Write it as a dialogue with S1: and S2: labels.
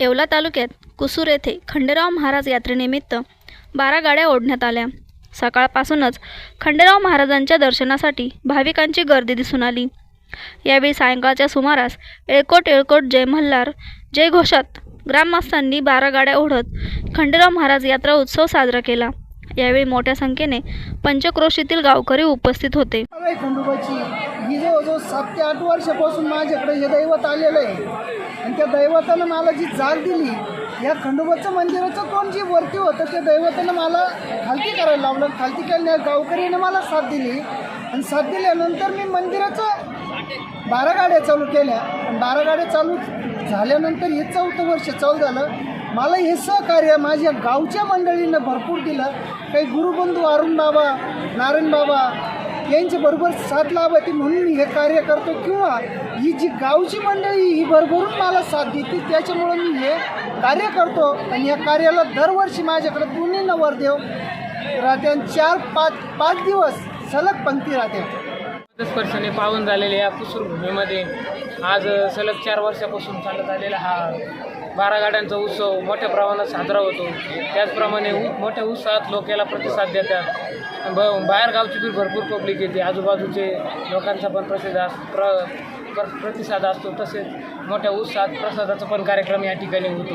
S1: येवला तालुक्यात कुसूर येथे खंडेराव महाराज यात्रेनिमित्त बारा गाड्या ओढण्यात आल्या. सकाळपासूनच खंडेराव महाराजांच्या दर्शनासाठी भाविकांची गर्दी दिसून आली. यावेळी सायंकाळच्या सुमारास येळकोट एळकोट जय मल्हार जय घोषात ग्रामस्थांनी बारा गाड्या ओढत खंडेराव महाराज यात्रा उत्सव साजरा केला. यावेळी मोठ्या संख्येने पंचक्रोशीतील गावकरी उपस्थित होते
S2: आहे खंडोबाची ही जवळजवळ सात ते आठ वर्षापासून माझ्याकडे हे दैवत आलेलं आहे. आणि त्या दैवतानं मला जी जाग दिली या खंडोबाचं मंदिराचं कोण जे वरती होतं त्या दैवतानं मला खालती करायला लावलं. खालती केल्या गावकरीने मला साथ दिली. आणि साथ दिल्यानंतर मी मंदिराचं बारा गाड्या चालू केल्या. आणि बारा गाड्या चालू झाल्यानंतर हे चौथं वर्ष चालू झालं. मला हे सहकार्य माझ्या गावच्या मंडळीनं भरपूर दिलं. काही गुरुबंधू अरुण बाबा नारायण बाबा यांच्या बरोबर साथ लाभते म्हणून मी हे कार्य करतो किंवा ही जी गावची मंडळी ही भरभरून मला साथ देते त्याच्यामुळं मी हे कार्य करतो आणि या कार्याला दरवर्षी माझ्याकडे दोन्ही नवरदेव राहते आणि चार पाच पाच दिवस सलग पंक्ती राहते.
S3: स्पर्शाने पावन झालेल्या या कुसूर भूमीमध्ये आज सलग चार वर्षापासून चालत आलेला हा बारा गाड्यांचा उत्सव मोठ्या प्रमाणात साजरा होतो. त्याचप्रमाणे उ- मोठ्या उत्साहात लोक याला प्रतिसाद देतात. ब बाहेर गावची बी भरपूर पब्लिक येते. आजूबाजूचे लोकांचा पण प्रसिद्ध अस- प्र प्र- प्रतिसाद असतो. तसेच मोठ्या उत्साहात प्रसादाचा पण कार्यक्रम या ठिकाणी होतो.